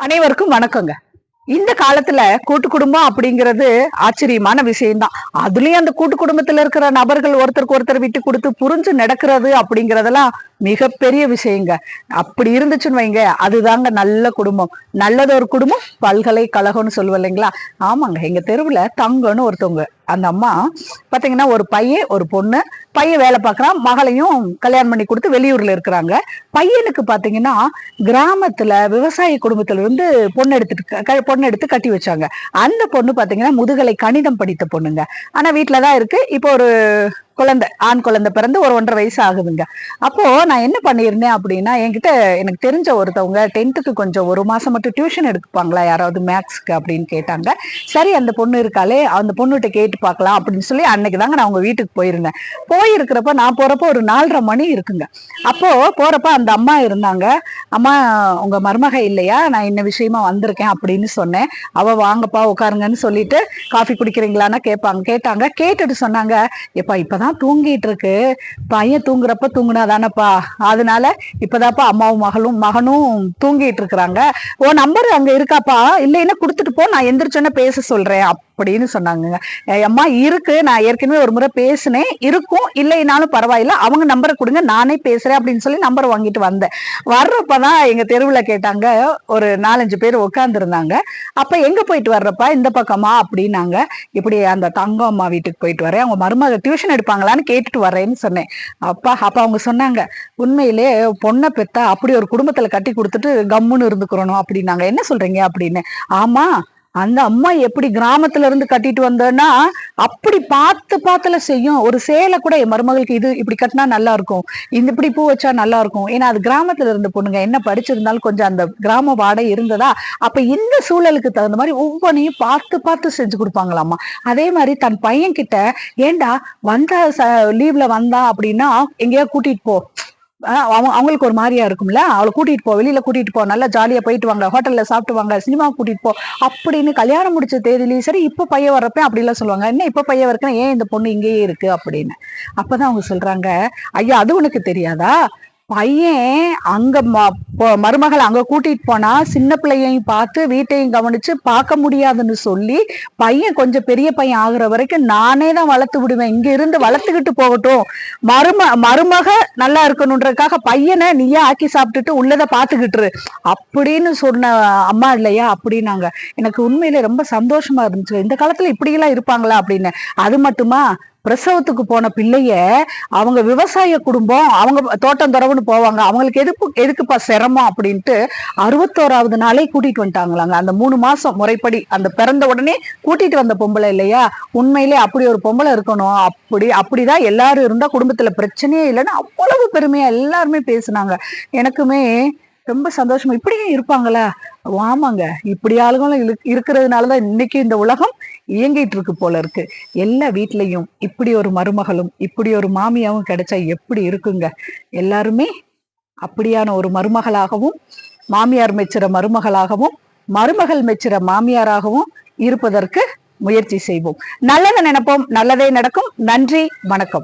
அனைவருக்கும் வணக்கங்க. இந்த காலத்துல கூட்டு குடும்பம் அப்படிங்கிறது ஆச்சரியமான விஷயம்தான். அதுலயும் அந்த கூட்டு குடும்பத்துல இருக்கிற நபர்கள் ஒருத்தருக்கு ஒருத்தர் விட்டு கொடுத்து புரிஞ்சு நடக்கிறது அப்படிங்கறதெல்லாம் மிகப்பெரிய விஷயங்க. அப்படி இருந்துச்சுன்னு வைங்க அதுதாங்க நல்ல குடும்பம். நல்லது ஒரு குடும்பம் பல்கலைக்கழகம்னு சொல்லுவோம் இல்லைங்களா? ஆமாங்க எங்க தெருவுல தங்கன்னு ஒருத்தவங்க அந்த அம்மா பாத்தீங்கன்னா ஒரு பையன் ஒரு பொண்ணு பையன் வேலை பார்க்கறான் மகளையும் கல்யாணம் பண்ணி கொடுத்து வெளியூர்ல இருக்கிறாங்க. பையனுக்கு பாத்தீங்கன்னா கிராமத்துல விவசாய குடும்பத்துல இருந்து பொண்ணு எடுத்துட்டு க- க- பொண்ணு எடுத்து கட்டி வச்சாங்க. அந்த பொண்ணு பாத்தீங்கன்னா முதுகலை கணிதம் படித்த பொண்ணுங்க. ஆனா வீட்டுலதான் இருக்கு. இப்போ ஒரு குழந்தை ஆண் குழந்தை பிறந்து ஒரு ஒன்றரை வயசு ஆகுதுங்க. அப்போ நான் என்ன பண்ணியிருந்தேன் அப்படின்னா என்கிட்ட எனக்கு தெரிஞ்ச ஒருத்தவங்க டென்த்துக்கு கொஞ்சம் ஒரு மாசம் மட்டும் டியூஷன் எடுப்பாங்களா யாராவது மேக்ஸ்க்கு அப்படின்னு கேட்டாங்க. சரி அந்த பொண்ணு இருக்காளே அந்த பொண்ணுகிட்ட கேட்டு பார்க்கலாம் அப்படின்னு சொல்லி அன்னைக்கு தாங்க நான் அவங்க வீட்டுக்கு போயிருந்தேன். போயிருக்கிறப்ப நான் போறப்ப ஒரு நாலரை மணி இருக்குங்க. அப்போ போறப்ப அந்த அம்மா இருந்தாங்க. அம்மா உங்க மருமக இல்லையா? நான் என்ன விஷயமா வந்திருக்கேன் அப்படின்னு சொன்னேன். அவ வாங்கப்பா உட்காருங்கன்னு சொல்லிட்டு காஃபி குடிக்கிறீங்களான்னு கேட்பாங்க கேட்டாங்க. கேட்டுட்டு சொன்னாங்க எப்பா இப்பதான் தூங்கிட்டு இருக்கு பையன் தூங்குறப்ப தூங்குனா தானப்பா அதனால இப்பதாப்பா அம்மாவும் மகளும் மகனும் தூங்கிட்டு இருக்கிறாங்க ஓ நம்பர் அங்க இருக்காப்பா? இல்லைன்னா கொடுத்துட்டு போ. நான் எந்திரிச்சோன்னே பேச சொல்றேன். அப்படின்னு சொன்னாங்க அம்மா இருக்கு. நான் ஏற்கனவே ஒரு முறை பேசினேன். இருக்கும். இல்லைனாலும் பரவாயில்ல. அவங்க நம்பரை கொடுங்க. நானே பேசுறேன் அப்படின்னு சொல்லி நம்பர் வாங்கிட்டு வந்தேன். வர்றப்பதான் எங்க தெருவில் கேட்டாங்க. ஒரு நாலஞ்சு பேர் உட்காந்துருந்தாங்க அப்ப எங்க போயிட்டு வர்றப்பா? இந்த பக்கமா? அப்படின்னாங்க. இப்படி அந்த தங்கம் அம்மா வீட்டுக்கு போயிட்டு வரேன். அவங்க மருமக டியூஷன் எடுப்பாங்களான்னு கேட்டுட்டு வரேன்னு சொன்னேன். அப்பா அப்ப அவங்க சொன்னாங்க. உண்மையிலே பொண்ணை பெத்தா அப்படி ஒரு குடும்பத்துல கட்டி கொடுத்துட்டு கம்முன்னு இருந்துக்கிறணும் அப்படின்னாங்க. என்ன சொல்றீங்க அப்படின்னு. ஆமா அந்த அம்மா எப்படி கிராமத்துல இருந்து கட்டிட்டு வந்தோன்னா அப்படி பார்த்து பார்த்துல செய்யும். ஒரு சேலை கூட என் மருமகளுக்கு இது இப்படி கட்டினா நல்லா இருக்கும். இந்த இப்படி பூ வச்சா நல்லா இருக்கும். ஏன்னா அது கிராமத்துல இருந்த பொண்ணுங்க. என்ன படிச்சிருந்தாலும் கொஞ்சம் அந்த கிராம வாடகை இருந்ததா அப்ப இந்த சூழலுக்கு தகுந்த மாதிரி ஒவ்வொன்றையும் பார்த்து பார்த்து செஞ்சு கொடுப்பாங்களாமா அதே மாதிரி தன் பையன் கிட்ட ஏண்டா வந்தா லீவ்ல வந்தா அப்படின்னா எங்கேயா கூட்டிட்டு போ. அவங்க அவங்களுக்கு ஒரு மாதிரியா இருக்கும்ல? அவளை கூட்டிட்டு போ வெளியில கூட்டிட்டு போ நல்லா ஜாலியா போயிட்டு வாங்க ஹோட்டல்ல சாப்பிட்டு வாங்க சினிமா கூட்டிட்டு போ அப்படின்னு கல்யாணம் முடிச்ச தேதியிலயும் சரி இப்ப பையன் வர்றப்ப அப்படி எல்லாம் சொல்லுவாங்க. என்ன இப்ப பையன் வரக்குன்னா ஏன் இந்த பொண்ணு இங்கேயே இருக்கு அப்படின்னு. அப்பதான் அவங்க சொல்றாங்க ஐயா அது உனக்கு தெரியாதா? பையன் அங்க ம- அங்க கூட்டிட்டு போனா சின்ன பிள்ளையையும் பார்த்து வீட்டையும் கவனிச்சு பார்க்க முடியாதுன்னு சொல்லி பையன் கொஞ்சம் பெரிய பையன் ஆகுற வரைக்கும் நானே தான் வளர்த்து விடுவேன். இங்க இருந்து வளர்த்துக்கிட்டு போகட்டும். மரும மருமக நல்லா இருக்கணுன்றதுக்காக பையனை நீயே ஆக்கி சாப்பிட்டுட்டு உள்ளதை பார்த்துக்கிட்டுரு. அப்படின்னு சொன்ன அம்மா இல்லையா? அப்படின்னாங்க. எனக்கு உண்மையில ரொம்ப சந்தோஷமா இருந்துச்சு. இந்த காலத்துல இப்படி எல்லாம் இருப்பாங்களா அப்படின்னு. அது மட்டுமா? பிரசவத்துக்கு போன பிள்ளைய அவங்க விவசாய குடும்பம் அவங்க தோட்டம் தரவுன்னு போவாங்க. அவங்களுக்கு எதுக்கு எதுக்குப்பா சிரமம் அப்படின்ட்டு அறுபத்தோராவது நாளே கூட்டிட்டு வந்துட்டாங்களாங்க. அந்த மூணு மாசம் முறைப்படி அந்த பிறந்த உடனே கூட்டிட்டு வந்த பொம்பளை இல்லையா? உண்மையிலே அப்படி ஒரு பொம்பளை இருக்கணும். அப்படி அப்படிதான் எல்லாரும் இருந்தா குடும்பத்துல பிரச்சனையே இல்லைன்னு அவ்வளவு பெருமையா எல்லாருமே பேசுனாங்க. எனக்குமே ரொம்ப சந்தோஷமா இப்படியும் இருப்பாங்களா? ஆமாங்க. இப்படி ஆளுங்களும் இரு- இருக்கிறதுனாலதான் இன்னைக்கு இந்த உலகம் இயங்கிட்டு இருக்கு போல இருக்கு. எல்லா வீட்லயும் இப்படி ஒரு மருமகளும் இப்படி ஒரு மாமியாவும் கிடைச்சா எப்படி இருக்குங்க? எல்லாருமே அப்படியான ஒரு மருமகளாகவும் மாமியார் மெச்சுற மருமகளாகவும் மருமகள் மெச்சுற மாமியாராகவும் இருப்பதற்கு முயற்சி செய்வோம். நல்லதை நினைப்போம் நல்லதே நடக்கும். நன்றி வணக்கம்.